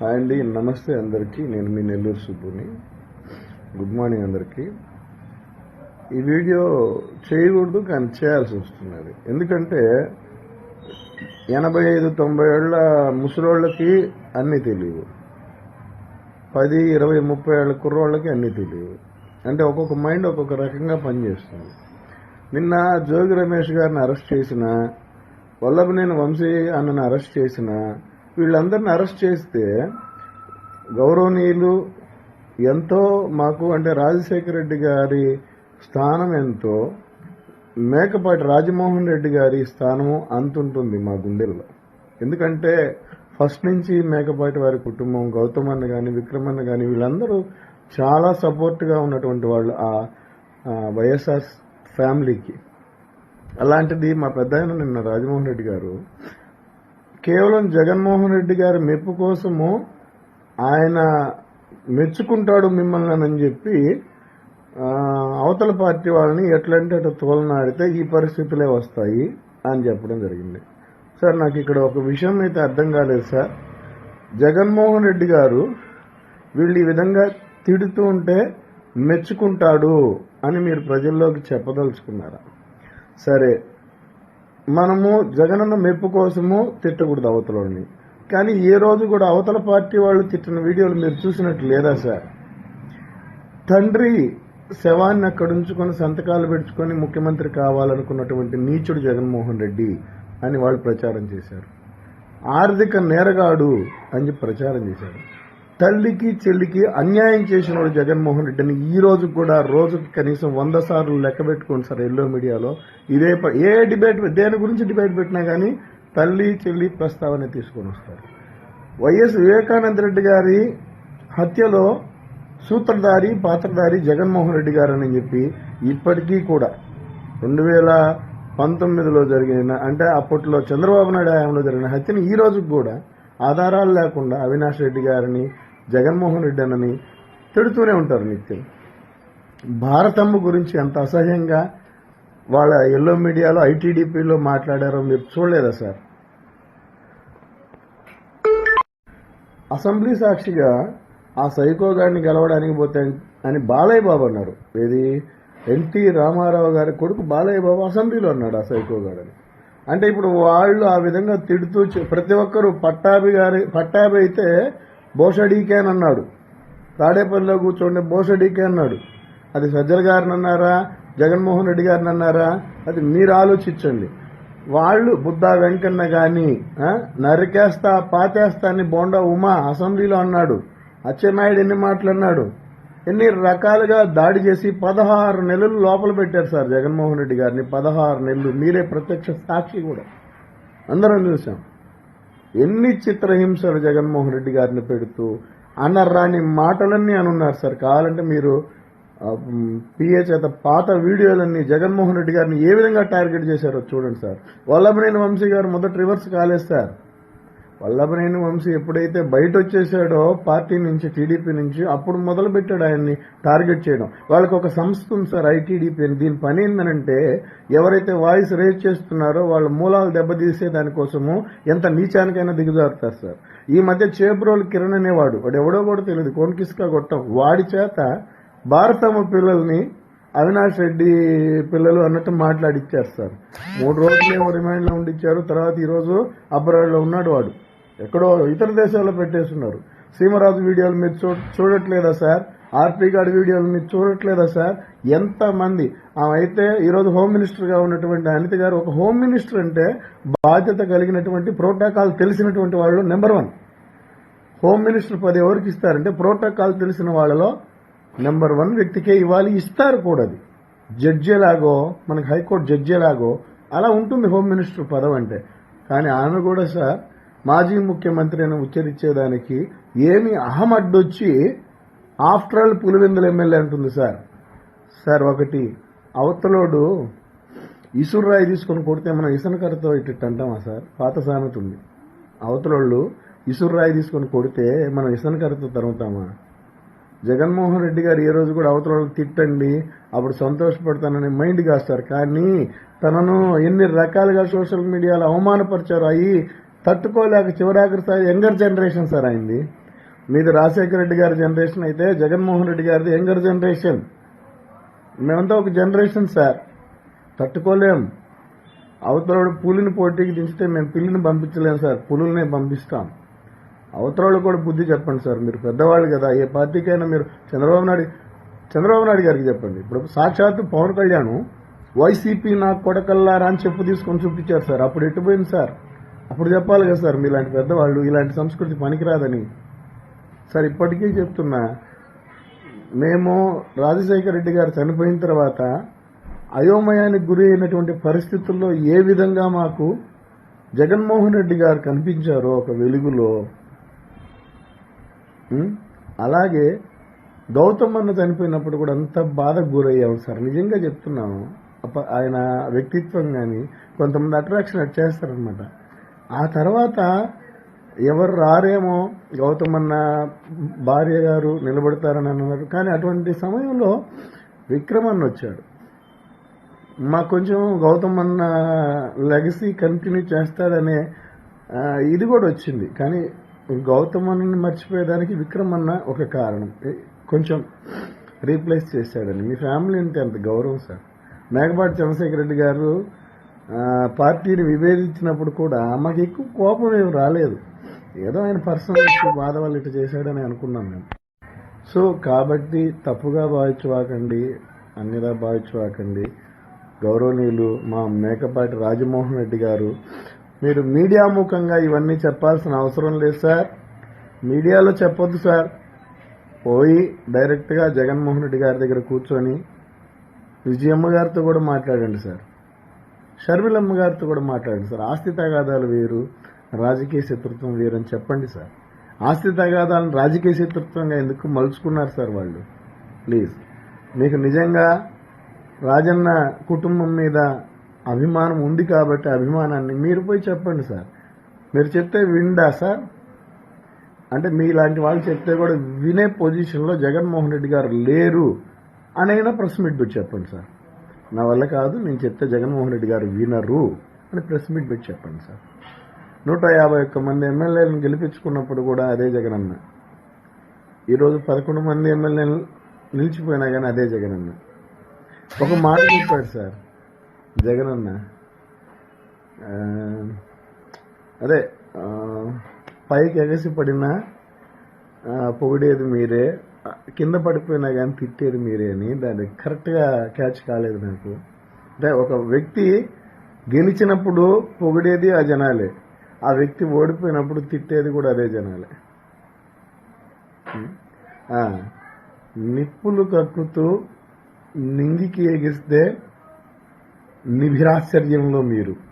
Hi అండి నమస్తే అందరికీ. నేను మీ నెల్లూరు సుబ్బుని. గుడ్ మార్నింగ్ అందరికీ. ఈ వీడియో చేయకూడదు కానీ చేయాల్సి వస్తున్నది. ఎందుకంటే ఎనభై ఐదు తొంభై ఏళ్ళ ముసలోళ్ళకి అన్నీ తెలియవు పది ఇరవై ముప్పై ఏళ్ళ కుర్రోళ్ళకి అన్నీ తెలియవు అంటే ఒక్కొక్క మైండ్ ఒక్కొక్క రకంగా పనిచేస్తుంది. నిన్న జోగి రమేష్ గారిని అరెస్ట్ చేసిన వల్లభనేని వంశీ అన్నని అరెస్ట్ చేసిన వీళ్ళందరిని అరెస్ట్ చేస్తే గౌరవనీయులు ఎంతో మాకు అంటే రాజశేఖర రెడ్డి గారి స్థానం ఎంతో మేకపాటి రాజమోహన్ రెడ్డి గారి స్థానము అంతుంటుంది మా గుండెల్లో. ఎందుకంటే ఫస్ట్ నుంచి మేకపాటి వారి కుటుంబం గౌతమ్ అన్న కానీ విక్రమ్ అన్న కానీ వీళ్ళందరూ చాలా సపోర్ట్గా ఉన్నటువంటి వాళ్ళు ఆ ఆ వైఎస్ఆర్ ఫ్యామిలీకి. అలాంటిది మా పెద్ద నిన్న రాజమోహన్ రెడ్డి గారు కేవలం జగన్మోహన్ రెడ్డి గారి మెప్పు కోసము ఆయన మెచ్చుకుంటాడు మిమ్మల్ని అని చెప్పి అవతల పార్టీ వాళ్ళని ఎట్లంటే అటు తోలనాడితే ఈ పరిస్థితులే వస్తాయి అని చెప్పడం జరిగింది. సార్ నాకు ఇక్కడ ఒక విషయం అయితే అర్థం కాలేదు సార్. జగన్మోహన్ రెడ్డి గారు వీళ్ళు ఈ విధంగా తిడుతూ ఉంటే మెచ్చుకుంటాడు అని మీరు ప్రజల్లోకి చెప్పదలుచుకున్నారా? సరే మనము జగనన్న మెప్పు కోసము తిట్టకూడదు అవతలని కానీ ఏ రోజు కూడా అవతల పార్టీ వాళ్ళు తిట్టిన వీడియోలు మీరు చూసినట్టు లేదా సార్? తండ్రి శవాన్ని అక్కడ ఉంచుకొని సంతకాలు పెట్టుకొని ముఖ్యమంత్రి కావాలనుకున్నటువంటి నీచుడు జగన్మోహన్ రెడ్డి అని వాళ్ళు ప్రచారం చేశారు. ఆర్థిక నేరగాడు అని చెప్పి ప్రచారం చేశారు. తల్లికి చెల్లికి అన్యాయం చేసిన వాడు జగన్మోహన్ రెడ్డిని ఈ రోజు కూడా రోజుకి కనీసం వంద సార్లు లెక్క పెట్టుకోండి సార్ ఎల్లో మీడియాలో. ఇదే ప- ఏ డిబేట్ దేని గురించి డిబేట్ పెట్టినా కానీ తల్లి చెల్లి ప్రస్తావన తీసుకొని వస్తారు. వైఎస్ వివేకానంద రెడ్డి గారి హత్యలో సూత్రధారి పాత్రధారి జగన్మోహన్ రెడ్డి గారు అని చెప్పి ఇప్పటికీ కూడా రెండు వేల పంతొమ్మిదిలో జరిగిన అంటే అప్పట్లో చంద్రబాబు నాయుడు హయాంలో జరిగిన హత్యని ఈ రోజు కూడా ఆధారాలు లేకుండా అవినాష్ రెడ్డి గారిని జగన్మోహన్ రెడ్డి అన్నని తిడుతూనే ఉంటారు నిత్యం. భారతమ్మ గురించి ఎంత అసహ్యంగా వాళ్ళ ఎల్లో మీడియాలో ఐటీడీపీలో మాట్లాడారో మీరు చూడలేదా సార్? అసెంబ్లీ సాక్షిగా ఆ సైకో గారిని గెలవడానికి పోతే అని బాలయ్య బాబు అన్నారు. ఏది? ఎన్టీ రామారావు గారి కొడుకు బాలయ్య బాబు అసెంబ్లీలో అన్నాడు ఆ సైకో గారని అంటే ఇప్పుడు వాళ్ళు ఆ విధంగా తిడుతూ ప్రతి ఒక్కరు పట్టాభి గారి పట్టాభి అయితే బోషడీకే అని అన్నాడు. తాడేపల్లిలో కూర్చోండి బోషడీకే అన్నాడు. అది సజ్జల గారిని అన్నారా జగన్మోహన్ రెడ్డి గారిని అన్నారా? అది మీరు ఆలోచించండి. వాళ్ళు బుద్ధా వెంకన్న కానీ నరికేస్తా పాతేస్తా అని బోండా ఉమా అసెంబ్లీలో అన్నాడు. అచ్చెన్నాయుడు ఎన్ని మాటలు అన్నాడు? ఎన్ని రకాలుగా దాడి చేసి పదహారు నెలలు లోపల పెట్టారు సార్ జగన్మోహన్ రెడ్డి గారిని. పదహారు నెలలు మీరే ప్రత్యక్ష సాక్షి కూడా. అందరం చూసాం. ఎన్ని చిత్రహింసలు జగన్మోహన్ రెడ్డి గారిని పెడుతూ అనరాని మాటలన్నీ అనున్నారు సార్. కావాలంటే మీరు పిఏ చేత పాత వీడియోలన్నీ జగన్మోహన్ రెడ్డి గారిని ఏ విధంగా టార్గెట్ చేశారో చూడండి సార్. వల్లభనేని వంశీ గారు మొదట రివర్స్ కాలేదు సార్. వల్లభనేని వంశీ ఎప్పుడైతే బయట వచ్చేసాడో పార్టీ నుంచి టీడీపీ నుంచి అప్పుడు మొదలుపెట్టాడు ఆయన్ని టార్గెట్ చేయడం. వాళ్ళకి ఒక సంస్థ ఉంది సార్ ఐటీడీపీ అని. దీని పని ఏంటంటే ఎవరైతే వాయిస్ రేజ్ చేస్తున్నారో వాళ్ళ మూలాలు దెబ్బతీసే దానికోసము ఎంత నీచానికైనా దిగుజారుతారు సార్. ఈ మధ్య చేబ్రోలు కిరణ్ అనేవాడు వాడు ఎవడో కూడా తెలియదు కోన్కిస్కా కొట్టం వాడి చేత భారతమ్మ పిల్లల్ని అవినాష్ రెడ్డి పిల్లలు అన్నట్టు మాట్లాడిచ్చారు సార్. మూడు రోజులేమో రిమాండ్లో ఉండిచ్చారు తర్వాత ఈరోజు అబ్రాడ్లో ఉన్నాడు వాడు. ఎక్కడో ఇతర దేశాల్లో పెట్టేస్తున్నారు. సీమరాజు వీడియోలు మీరు చూ చూడట్లేదా సార్? ఆర్పీ గారి వీడియోలు మీరు చూడట్లేదా సార్? ఎంతమంది? ఆమె అయితే ఈరోజు హోమ్ మినిస్టర్గా ఉన్నటువంటి అనిత గారు ఒక హోమ్ మినిస్టర్ అంటే బాధ్యత కలిగినటువంటి ప్రోటోకాల్ తెలిసినటువంటి వాళ్ళు నెంబర్ వన్. హోమ్ మినిస్టర్ పది ఎవరికి ఇస్తారంటే ప్రోటోకాల్ తెలిసిన వాళ్ళలో నెంబర్ వన్ వ్యక్తికే ఇవ్వాలి ఇస్తారు కూడా అది. జడ్జేలాగో మనకి హైకోర్టు జడ్జేలాగో అలా ఉంటుంది హోమ్ మినిస్టర్ పదవి అంటే. కానీ ఆమె కూడా సార్ మాజీ ముఖ్యమంత్రి అని ఉచ్చరించేదానికి ఏమి అహం అడ్డొచ్చి ఆఫ్టర్ ఆల్ పులివెందుల ఎమ్మెల్యే అంటుంది సార్. సార్ ఒకటి అవతలోడు ఇసుర్రాయి తీసుకొని కొడితే మనం ఇసనకరతో ఇట్టు అంటామా సార్? పాత సామెత ఉంది. అవతలోళ్ళు ఇసురాయి తీసుకొని కొడితే మనం ఇసనకరతో తరుగుతామా జగన్మోహన్ రెడ్డి గారు ఏ రోజు కూడా అవతల తిట్టండి అప్పుడు సంతోషపడతానని మైండ్ కాస్తారు. కానీ తనను ఎన్ని రకాలుగా సోషల్ మీడియాలో అవమానపరిచారు అయ్యి తట్టుకోలేక చివరాఖరి స్థాయి యంగర్ జనరేషన్ సార్ అయింది. మీది రాజశేఖర రెడ్డి గారి జనరేషన్ అయితే జగన్మోహన్ రెడ్డి గారిది యంగర్ జనరేషన్. మేమంతా ఒక జనరేషన్ సార్. తట్టుకోలేం. అవతల పులిని పోటీకి దించితే మేము పిల్లిని పంపించలేము సార్. పులుల్నే పంపిస్తాం. అవతల కూడా బుద్ధి చెప్పండి సార్. మీరు పెద్దవాళ్ళు కదా. ఏ పార్టీకైనా మీరు చంద్రబాబు నాయుడు చంద్రబాబు నాయుడు గారికి చెప్పండి. ఇప్పుడు సాక్షాత్తు పవన్ కళ్యాణ్ వైసీపీ నా కొడకల్లారా అని చెప్పు తీసుకొని చూపించారు సార్. అప్పుడు ఎట్టుపోయింది సార్? అప్పుడు చెప్పాలి కదా సార్ మీలాంటి పెద్దవాళ్ళు ఇలాంటి సంస్కృతి పనికిరాదని. సార్ ఇప్పటికీ చెప్తున్నా. మేము రాజశేఖర రెడ్డి గారు చనిపోయిన తర్వాత అయోమయానికి గురి అయినటువంటి పరిస్థితుల్లో ఏ విధంగా మాకు జగన్మోహన్ రెడ్డి గారు కనిపించారో ఒక వెలుగులో అలాగే గౌతమ్ అన్న చనిపోయినప్పుడు కూడా అంత బాధకు గురయ్యాము సార్. నిజంగా చెప్తున్నాము అప్ప- ఆయన వ్యక్తిత్వం కానీ కొంతమంది అట్రాక్షన్ అట్ చేస్తారనమాట ఆ తర్వాత ఎవరు రారేమో గౌతమన్న భార్య గారు నిలబడతారని అన్నారు. కానీ అటువంటి సమయంలో విక్రమన్న వచ్చాడు. మాకు కొంచెం గౌతమ్ అన్న లెగసీ కంటిన్యూ చేస్తాడనే ఇది కూడా వచ్చింది. కానీ గౌతమన్నని మర్చిపోయేదానికి విక్రమ్ అన్న ఒక కారణం. కొంచెం రీప్లేస్ చేశాడని. మీ ఫ్యామిలీ అంటే అంత గౌరవం సార్? మేకపాటి చంద్రశేఖర రెడ్డి గారు పార్టీని విభేదించినప్పుడు కూడా మాకు ఎక్కువ కోపం ఏమి రాలేదు. ఏదో ఆయన పర్సనల్ బాధ వాళ్ళు ఇట్లా చేశాడని అనుకున్నాం మేము సో కాబట్టి తప్పుగా భావించవాకండి అన్నిలా భావించవాకండి గౌరవనీయులు మా మేకపాటి రాజమోహన్ రెడ్డి గారు మీరు మీడియా ముఖంగా ఇవన్నీ చెప్పాల్సిన అవసరం లేదు సార్. మీడియాలో చెప్పొద్దు సార్. పోయి డైరెక్ట్గా జగన్మోహన్ రెడ్డి గారి దగ్గర కూర్చొని విజయమ్మ గారితో కూడా మాట్లాడండి సార్. షర్మిలమ్మ గారితో కూడా మాట్లాడండి సార్. ఆస్తి తగాదాలు వేరు రాజకీయ శత్రుత్వం వేరు అని చెప్పండి సార్. ఆస్తి తగాదాలను రాజకీయ శత్రుత్వంగా ఎందుకు మలుచుకున్నారు సార్ వాళ్ళు? ప్లీజ్. మీకు నిజంగా రాజన్న కుటుంబం మీద అభిమానం ఉంది కాబట్టి అభిమానాన్ని మీరు పోయి చెప్పండి సార్. మీరు చెప్తే విండా సార్? అంటే మీలాంటి వాళ్ళు చెప్తే కూడా వినే పొజిషన్లో జగన్మోహన్ రెడ్డి గారు లేరు అనైనా ప్రెస్ మీట్ చెప్పండి సార్. నా వల్ల కాదు నేను చెప్తే జగన్మోహన్ రెడ్డి గారు వినరు అని ప్రెస్ మీట్ పెట్టి చెప్పండి సార్. నూట యాభై ఒక్క మంది ఎమ్మెల్యేలను గెలిపించుకున్నప్పుడు కూడా అదే జగనన్న. ఈరోజు పదకొండు మంది ఎమ్మెల్యేలు నిలిచిపోయినా కానీ అదే జగనన్న. ఒక మాట చెప్పాడు సార్. జగనన్న అదే పైకి ఎగసి పడినా పొగిడేది మీరే కింద పడిపోయినా కానీ తిట్టేది మీరే అని దాన్ని కరెక్ట్గా క్యాచ్ కాలేదు నాకు. అంటే ఒక వ్యక్తి గెలిచినప్పుడు పొగిడేది ఆ జనాలే. ఆ వ్యక్తి ఓడిపోయినప్పుడు తిట్టేది కూడా అదే జనాలే. నిప్పులు కక్కుతూ నింగికి ఎగిస్తే నిభిరాశ్చర్యంలో మీరు.